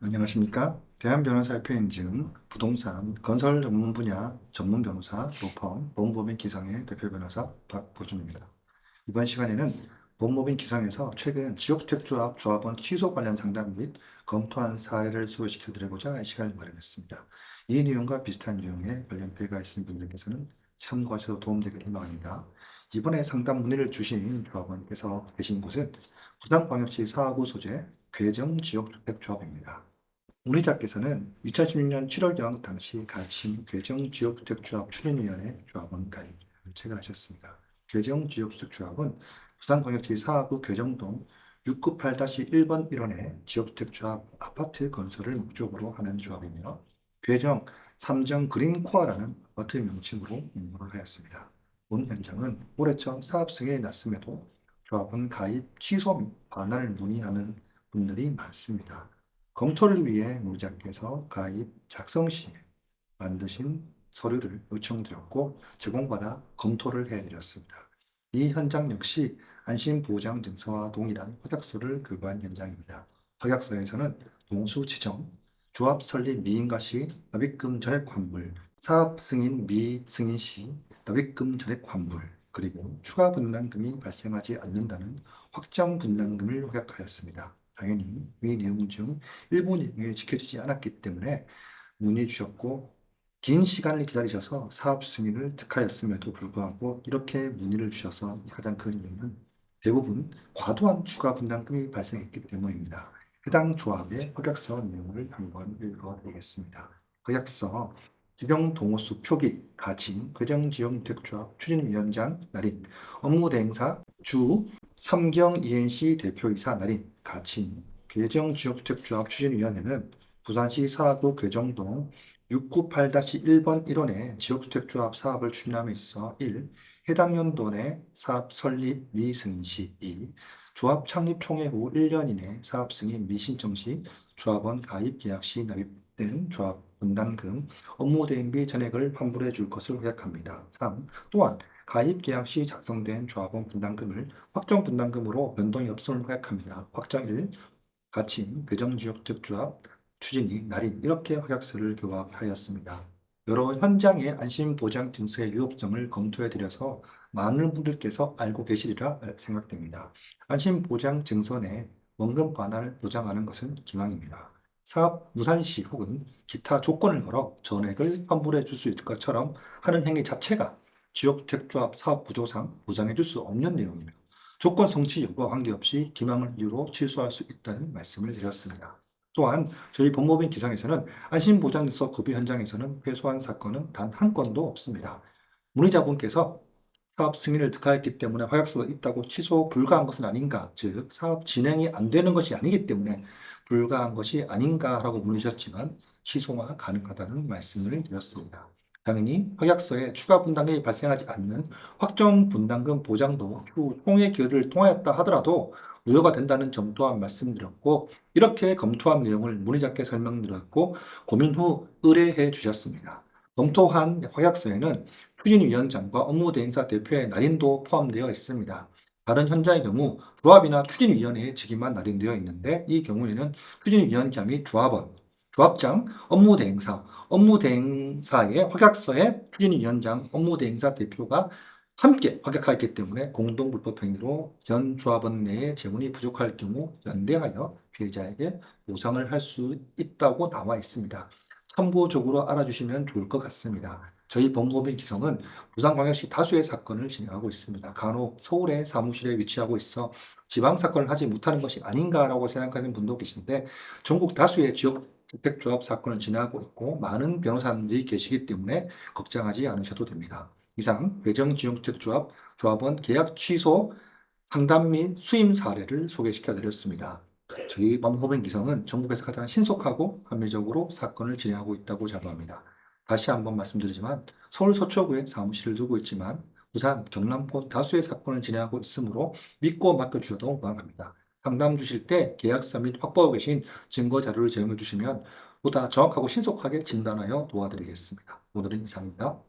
안녕하십니까? 대한변호사협회 인증 부동산 건설 전문 분야 전문 변호사 로펌 법무법인 기상의 대표 변호사 박보준입니다. 이번 시간에는 법무법인 기상에서 최근 지역주택조합 조합원 취소 관련 상담 및 검토한 사례를 소개시켜 드리고자 이 시간을 마련했습니다. 이 내용과 비슷한 내용의 관련 피해가 있으신 분들께서는 참고하셔도 도움되길 희망합니다. 이번에 상담 문의를 주신 조합원께서 계신 곳은 부산광역시 사하구 소재 괴정 지역 주택 조합입니다. 문의자께서는 2016년 7월경 당시 가침 괴정 지역 주택 조합 추진위원회 조합원 가입을 체결하셨습니다. 괴정 지역 주택 조합은 부산광역시 사하구 괴정동 698-1번 1원의 지역주택조합 아파트 건설을 목적으로 하는 조합이며 괴정 삼정 그린코아라는 아파트 명칭으로 운영을 하였습니다. 본 현장은 올해 첫 사업 승인이 났음에도 조합은 가입 취소 및 반환을 문의하는 분들이 많습니다. 검토를 위해 문의자께서 가입 작성 시에 만드신 서류를 요청드렸고 제공받아 검토를 해드렸습니다. 이 현장 역시 안심보장 증서와 동일한 확약서를 교부한 현장입니다. 확약서에서는 동수 지정, 조합 설립 미인가 시 납입금 전액 환불, 사업 승인 미 승인 시 납입금 전액 환불, 그리고 추가 분담금이 발생하지 않는다는 확정 분담금을 확약하였습니다. 당연히 위 내용 중 일부 내용이 지켜지지 않았기 때문에 문의 주셨고 긴 시간을 기다리셔서 사업 승인을 득하였음에도 불구하고 이렇게 문의를 주셔서 가장 큰 이유는 대부분 과도한 추가 분담금이 발생했기 때문입니다. 해당 조합의 확약서 내용을 한번 읽어드리겠습니다. 확약서 기경 동호수 표기 가진 괴정지역 주택조합 추진위원장 날인 업무 대행사 주 삼경 ENC 대표이사 날인 가친 괴정지역주택조합 추진위원회는 부산시 사하구 괴정동 698-1번 1원의 지역주택조합 사업을 추진함에 있어 1. 해당 연도 내 사업 설립 미 승인 시 2. 조합 창립 총회 후 1년 이내 사업 승인 미 신청 시 조합원 가입 계약 시 납입된 조합 분담금, 업무 대행비 전액을 환불해 줄 것을 확약합니다. 3. 또한 가입 계약 시 작성된 조합원 분담금을 확정 분담금으로 변동이 없음을 확약합니다. 확정 1. 가칭 괴정지역 특조합 추진이 날인 이렇게 확약서를 교합하였습니다. 여러 현장의 안심보장 증서의 유효성을 검토해 드려서 많은 분들께서 알고 계시리라 생각됩니다. 안심보장 증서 내 원금 반환을 보장하는 것은 기망입니다. 사업 무산시 혹은 기타 조건을 걸어 전액을 환불해 줄 수 있을 것처럼 하는 행위 자체가 지역주택조합 사업 구조상 보장해 줄 수 없는 내용이며 조건 성취 여부와 관계없이 기망을 이유로 취소할 수 있다는 말씀을 드렸습니다. 또한 저희 법무법인 기상에서는 안심보장서 급여 현장에서는 회수한 사건은 단 한 건도 없습니다. 문의자분께서 사업 승인을 득하였기 때문에 화약서가 있다고 취소 불가한 것은 아닌가, 즉 사업 진행이 안 되는 것이 아니기 때문에 불가한 것이 아닌가라고 물으셨지만 취소가 가능하다는 말씀을 드렸습니다. 당연히 확약서에 추가 분담금이 발생하지 않는 확정 분담금 보장도 추후 총회 기여를 통하였다 하더라도 무효가 된다는 점 또한 말씀드렸고 이렇게 검토한 내용을 문의자께 설명드렸고 고민 후 의뢰해 주셨습니다. 검토한 확약서에는 추진위원장과 업무대행사 대표의 날인도 포함되어 있습니다. 다른 현장의 경우 조합이나 추진위원회의 직위만 날인되어 있는데 이 경우에는 추진위원장 및 조합원, 조합장, 업무대행사, 업무대행사의 확약서에 추진위원장, 업무대행사 대표가 함께 확약하였기 때문에 공동불법행위로 현 조합원 내에 재원이 부족할 경우 연대하여 피해자에게 보상을 할 수 있다고 나와 있습니다. 참고적으로 알아주시면 좋을 것 같습니다. 저희 법무법인 기성은 부산광역시 다수의 사건을 진행하고 있습니다. 간혹 서울의 사무실에 위치하고 있어 지방 사건을 하지 못하는 것이 아닌가라고 생각하는 분도 계신데 전국 다수의 지역 주택조합 사건을 진행하고 있고 많은 변호사님들이 계시기 때문에 걱정하지 않으셔도 됩니다. 이상 외정지역주택조합 조합원 계약 취소 상담 및 수임 사례를 소개시켜 드렸습니다. 저희 법무법인 기성은 전국에서 가장 신속하고 합리적으로 사건을 진행하고 있다고 자부합니다. 다시 한번 말씀드리지만 서울 서초구에 사무실을 두고 있지만 부산, 경남권 다수의 사건을 진행하고 있으므로 믿고 맡겨주셔도 무방합니다. 상담 주실 때 계약서 및 확보하고 계신 증거 자료를 제공해 주시면 보다 정확하고 신속하게 진단하여 도와드리겠습니다. 오늘은 이상입니다.